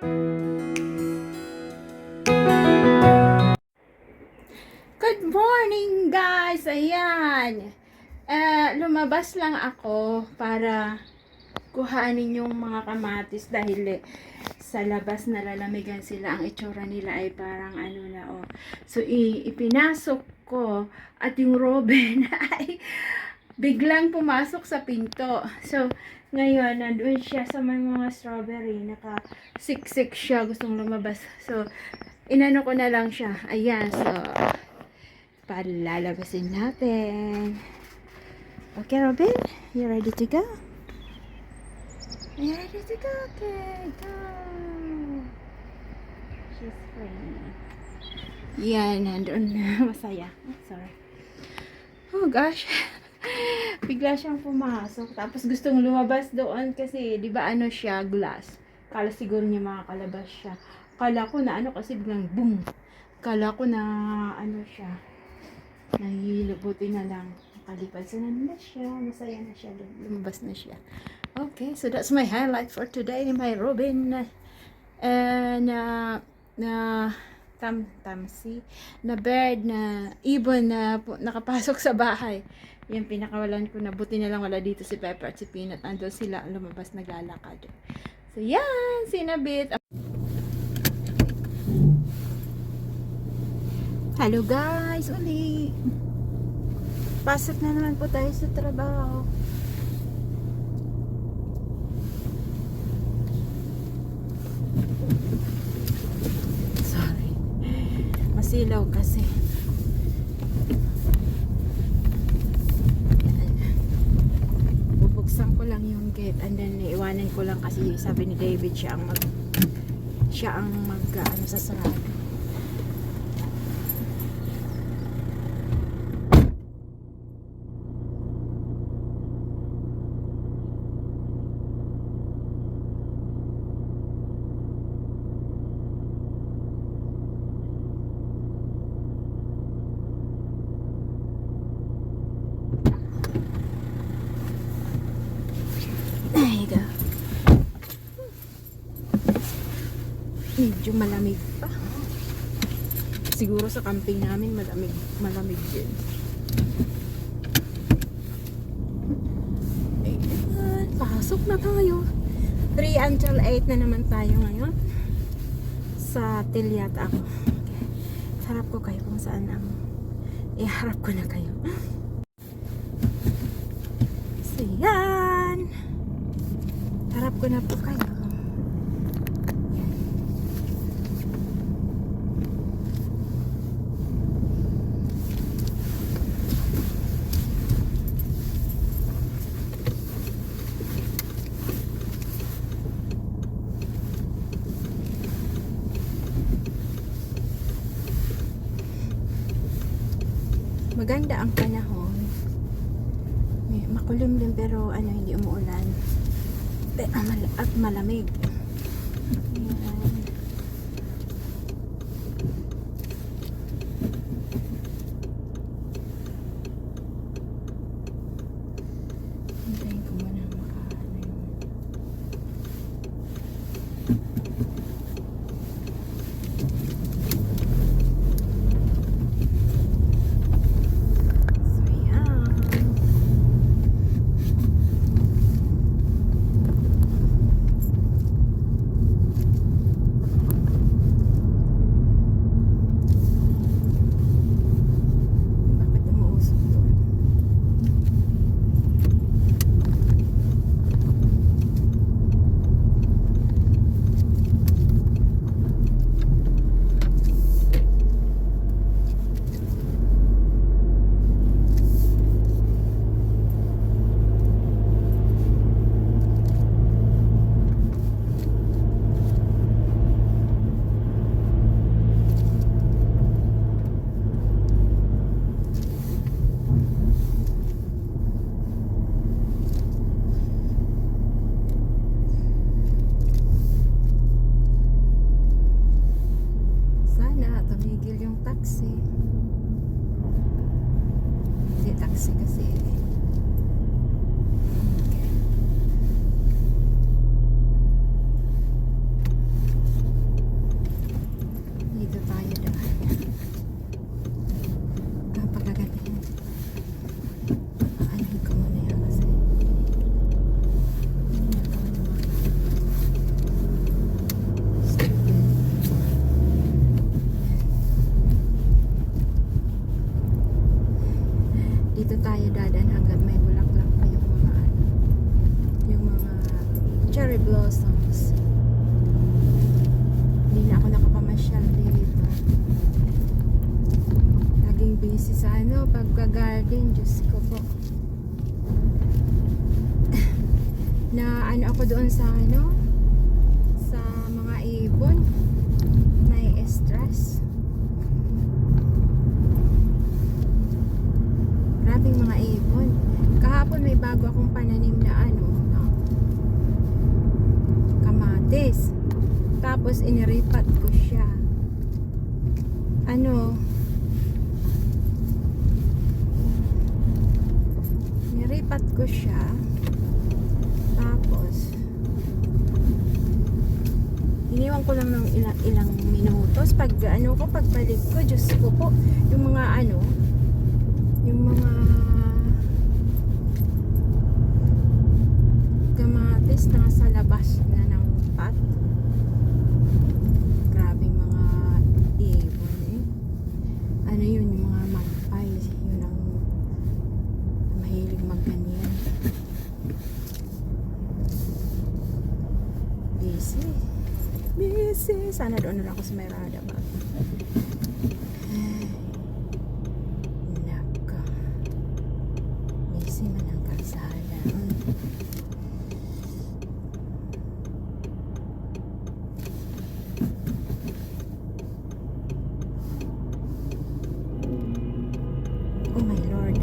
Good morning guys! Ayan! Eh, lumabas lang ako para kuhanin yung mga kamatis dahil eh, sa labas nalalamigan sila. Ang itsura nila ay parang ano na oh. So ipinasok ko at yung Robin ay biglang pumasok sa pinto. So ngayon, nandun siya sa may mga strawberry. Naka siksik siya. Gustong lumabas. So, inano ko na lang siya. Ayan. So, palalabasin natin. Okay, Robin? You ready to go? You ready to go? Okay, go. She's free. Yan, nandun na. Masaya. Sorry. Oh, gosh. Bigla siyang pumasok. Tapos gustong lumabas doon kasi, di ba ano siya, glass. Kala siguro niya makakalabas siya. Kala ko na ano kasi biglang boom. Kala ko na ano siya, nahihilo. Na lang. Nakalipad. So, na siya. Masaya na siya. Lum- Lumabas na siya. Okay, so that's my highlight for today. My Robin uh, na na tam tamsi na bird na ibon na pu- nakapasok sa bahay. Yung pinakawalan ko na buti na lang wala dito si Pepper at si Peanut. Andun sila lumabas naglalakad. So yan, sinabit. Hello guys, uli. Pasok na naman po tayo sa trabaho. Sorry. Masilaw kasi. Bubuksan ko lang yung gate and then iwanan ko lang kasi sabi ni David siya ang mag siya ang mag ano sa sarado. Ay, da. Medyo malamig pa. Sa camping namin malamig, malamig din. Ayan, pasok na tayo. 3 until 8 na naman tayo ngayon. Sa Tilyat ako. Okay. Harap ko kayo kung saan ang iharap ko na kayo. So, yan. Harap ko na po kayo. Maganda ang panahon. Makulimlim pero ano hindi umuulan. Ah, At malamig. Doon sa ano, sa mga ibon. May stress. Grabing mga ibon. Kahapon may bago akong pananim na ano, na kamatis. Tapos iniripat ko siya. Ano, niripat ko siya. Tapos, iniwan ko lang ng ilang, ilang minutos. Pag ano ko, pagbalik ko, Diyos ko po, yung mga ano, yung mga kamatis nasa labas na ng pot. Grabing mga ibon eh. Ano yun, yung mga magpay. Yun ang mahilig magganyan. Busy. Busy. Sana doon na lang ako sa may roundabout. Ay. Nako. Busy man ang kalsada. Mm. Oh my lord.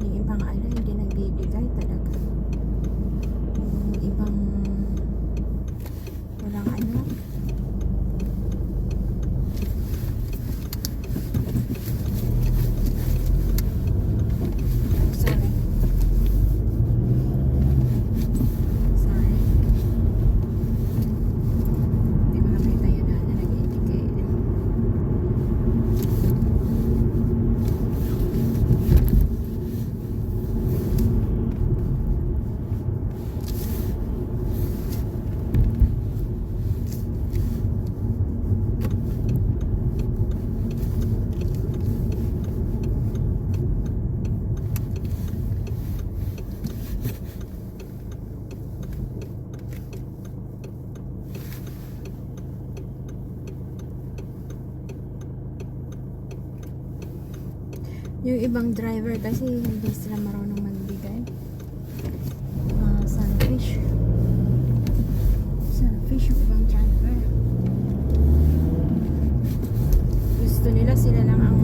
Yung ibang ano, hindi nagbibigay talaga. Yung ibang walang ano. Sorry. Sorry. Hindi ko nakita yun na, na nag-indicate. Yung ibang driver kasi hindi sila marunong magbigay. Mga sunfish. Sunfish yung ibang driver. Gusto nila sila lang ang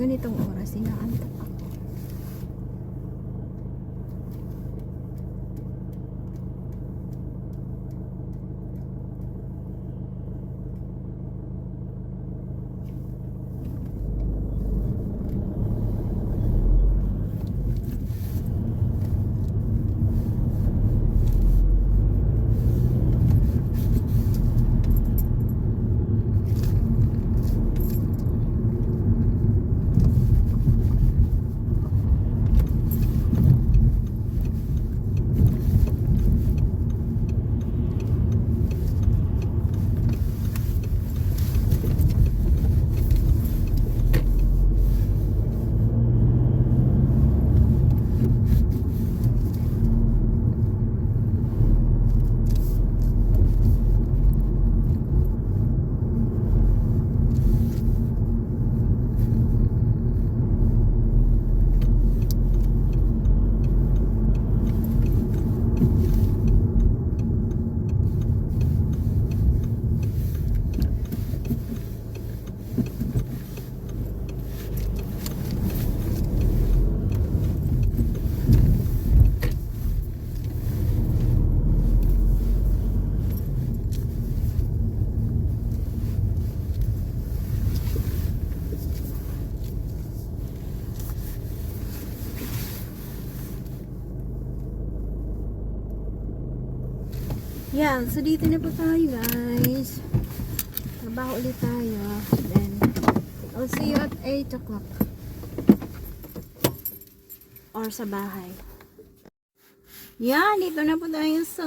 Ganitong oras, inaantok ako. Yan, so dito na po tayo guys. Trabaho ulit tayo. Then, I'll see you at 8 o'clock. Or sa bahay. Yan, dito na po tayo sa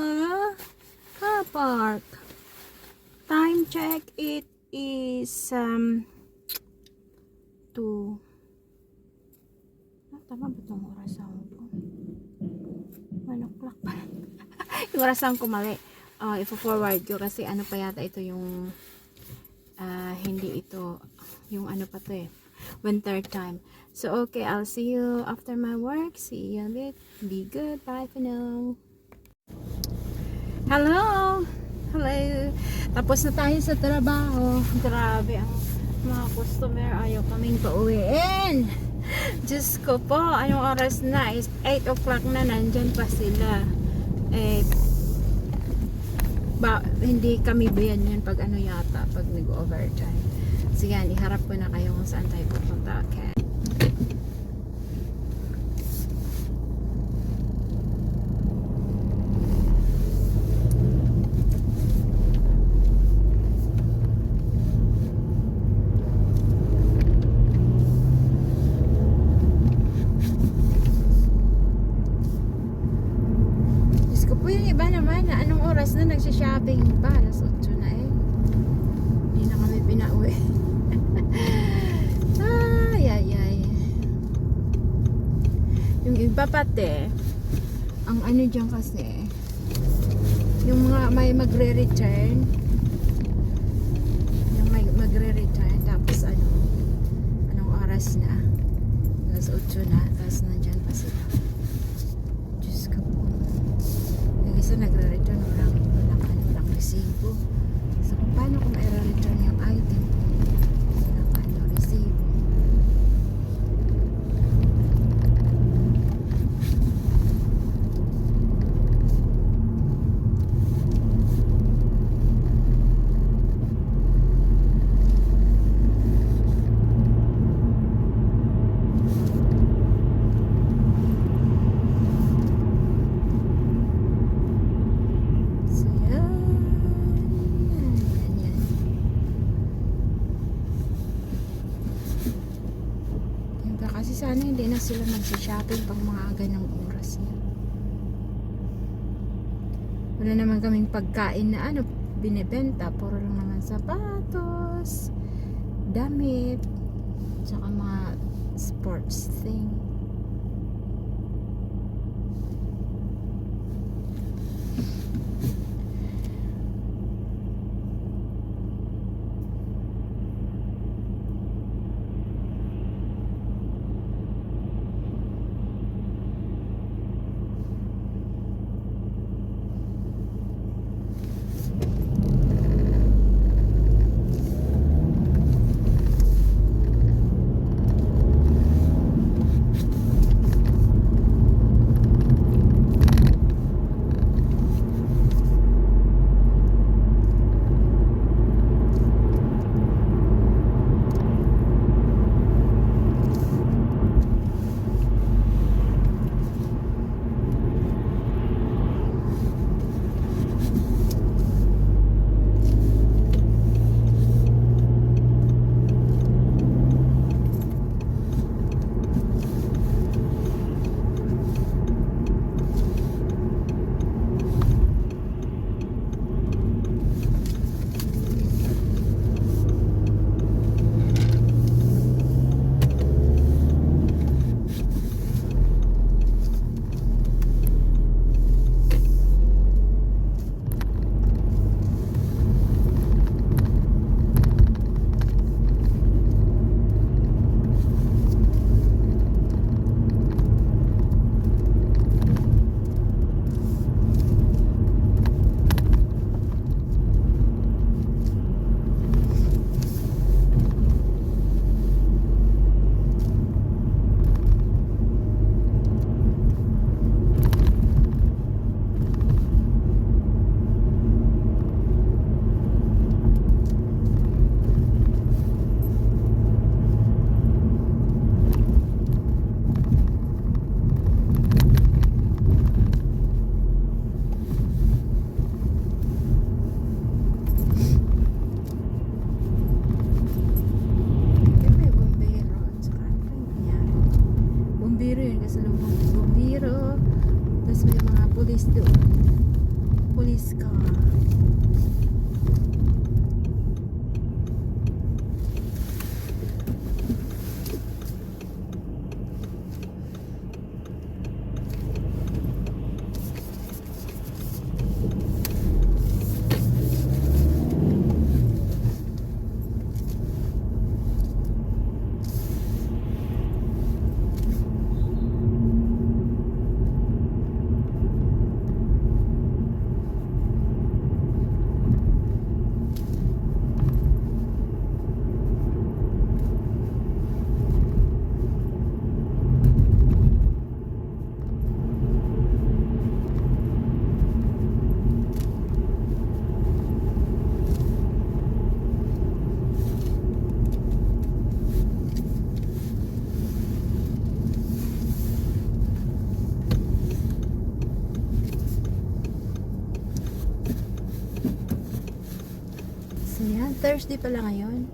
car park. Time check, it is um, 2 Ah, tama ba itong orasan ko? 1 o'clock pa. yung orasan ko mali. Uh, ifo-forward ko kasi ano pa yata ito yung ah, hindi ito yung ano pa to eh winter time. So okay, I'll see you after my work. See you bit. Be good. Bye for now. Hello! Hello! Tapos na tayo sa trabaho. Grabe ang mga customer ayaw kaming pauwiin. Diyos ko po, anong oras na? Is 8 o'clock na, nandyan pa sila. Eh, ba, hindi kami bayan yan pag ano yata, pag nag-overtime. So yan, iharap ko na kayo kung saan tayo pupunta. Okay. Diyos ko po yung iba naman oras na nagsha-shopping pa. Alas 8 na eh. Hindi na kami pinauwi. ay, ay, ay. Yung iba pati, ang ano dyan kasi, yung mga may magre-return, yung may magre-return, tapos ano, anong oras na, alas 8 na, tapos nandyan pa sila. Diyos ko po. Yung isa nagre-return, walang, walang, ano, walang resibo. So, paano kung i-return yung item? Walang ano, resibo. So, yan. Yan, yan. Yung ba, kasi sana hindi na sila magsha-shopping pang mga ganong oras na. Wala naman kaming pagkain na ano, binibenta. Puro lang naman sapatos, damit, tsaka mga sports thing. Thursday pala ngayon.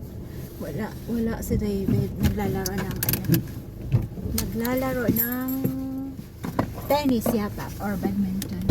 Wala, wala si David. Naglalaro ng ano. Naglalaro ng tennis yata or badminton.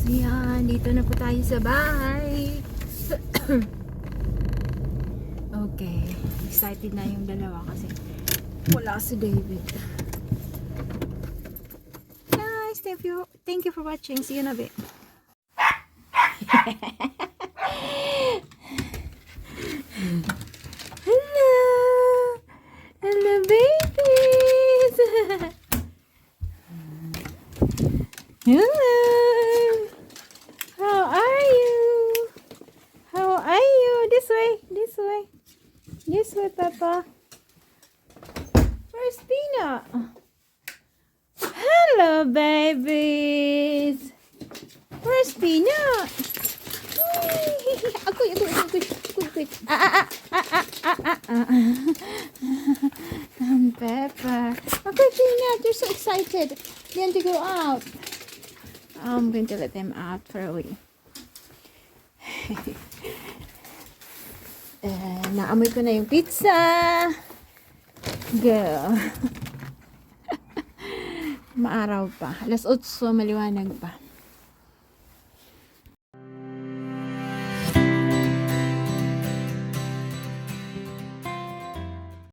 So yan, dito na po tayo sa bahay. okay, excited na yung dalawa kasi wala si David. Guys, thank you, thank you for watching. See you in a bit. Hello! Hello, babies! Hello! How are you? How are you? This way, this way. This way, Papa. Where's Peanut? Hello, babies. Where's Peanut? Agoy, agoy, agoy, agoy, agoy. Ah, ah, ah, ah, ah, ah, ah, ah. Um, Peppa. Okay, Peanut, you're so excited. You want to go out. I'm going to let them out for a wee. Eh, naamoy ko na yung pizza. Go. Maaraw pa. Alas 8, maliwanag pa.